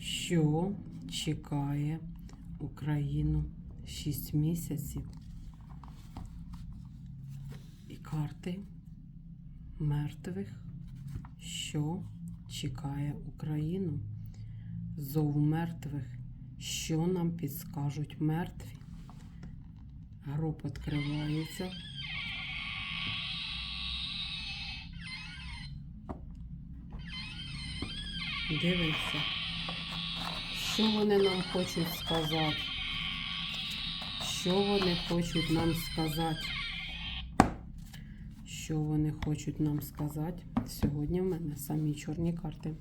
що чекає Україну 6 місяців. І карти мертвих, що чекає Україну. Зов мертвих, що нам підскажуть мертві. Гроб відкривається. Дивимося, що вони нам хочуть сказати. Що вони хочуть нам сказати? Що вони хочуть нам сказати? Сьогодні в мене самі чорні карти.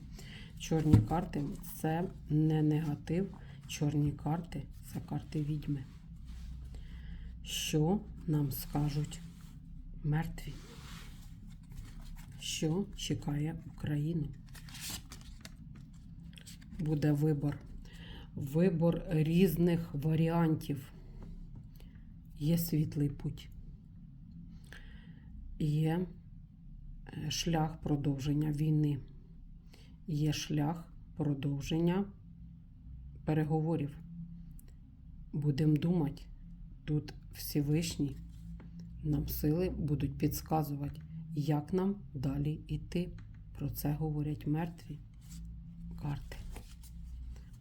Чорні карти це не негатив. Чорні карти це карти відьми. Що нам скажуть мертві? Що чекає Україну? Буде вибор. Вибор різних варіантів. Є світлий путь. Є е, шлях продовження війни. Є шлях продовження переговорів. Будемо думати, тут Всевишній нам сили будуть підказувати, як нам далі йти. Про це говорять мертві карти.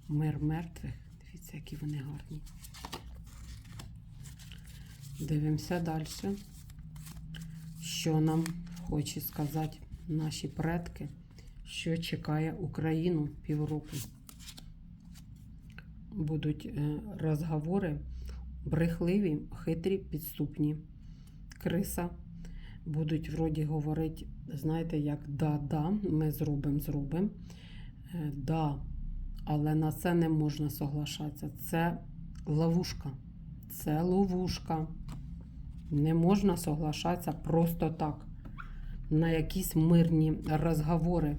Мир мертвих. Дивіться, які вони гарні. Дивимося далі. Що нам хоче сказати наші предки, що чекає Україну півроку. Будуть е, розговори брехливі, хитрі, підступні. Криса. Будуть вроді говорити, знаєте, як да-да, ми зробимо, зробимо. Е, Да, але на це не можна соглашатися. Це ловушка. Це ловушка. Не можна соглашатися просто так. На якісь мирні розговори.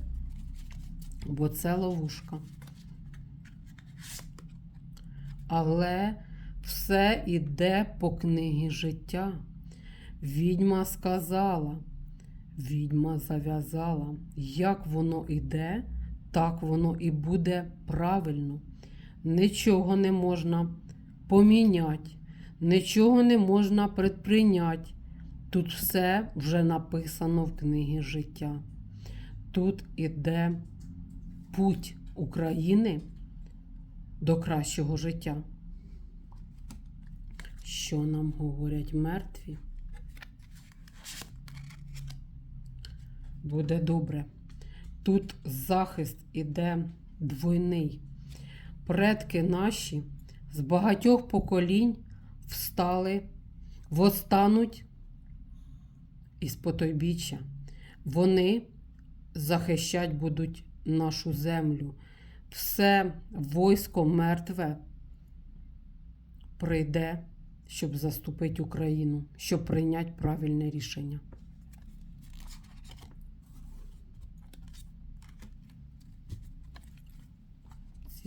Бо це ловушка. Але все іде по книгі життя. Відьма сказала, відьма зав'язала, як воно іде, так воно і буде правильно. Нічого не можна поміняти, нічого не можна предприйняти. Тут все вже написано в книгі життя. Тут іде путь України до кращого життя. Що нам говорять мертві? Буде добре. Тут захист іде двойний. Предки наші з багатьох поколінь встали, востануть із потойбіччя. Вони захищать будуть нашу землю. Все войско мертве прийде, щоб заступити Україну, щоб прийняти правильне рішення.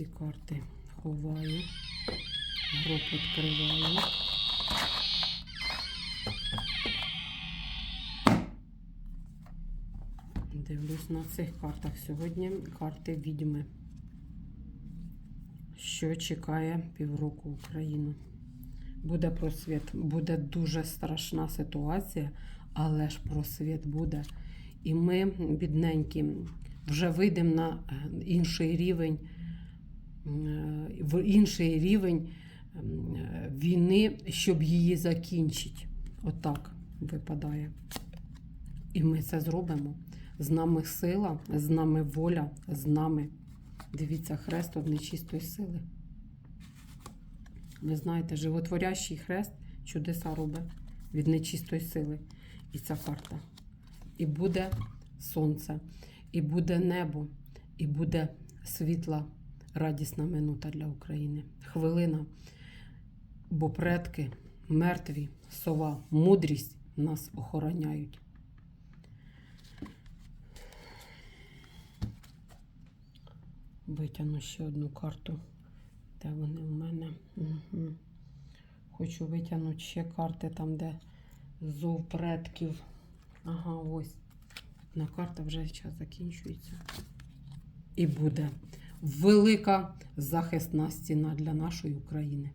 Ці карти ховаю, гроб відкриваю. Дивлюсь на цих картах. Сьогодні карти відьми. Що чекає півроку Україну? Буде просвіт, буде дуже страшна ситуація, але ж просвіт буде. І ми, бідненькі, вже вийдемо на е, інший рівень, в інший рівень е, війни, щоб її закінчити. Отак випадає. І ми це зробимо. З нами сила, з нами воля, з нами. Дивіться, хрест од нечистої сили. Ви знаєте, животворящий хрест чудеса робить від нечистої сили. І ця карта. І буде сонце, і буде небо, і буде світла, радісна минута для України. Хвилина. Бо предки, мертві, сова, мудрість нас охороняють. Витягну ще одну карту. Де вони в мене? Угу. Хочу витягнути ще карти там, де зов предків. Ага, ось. Одна карта вже час закінчується. І буде. Велика захисна стіна для нашої України.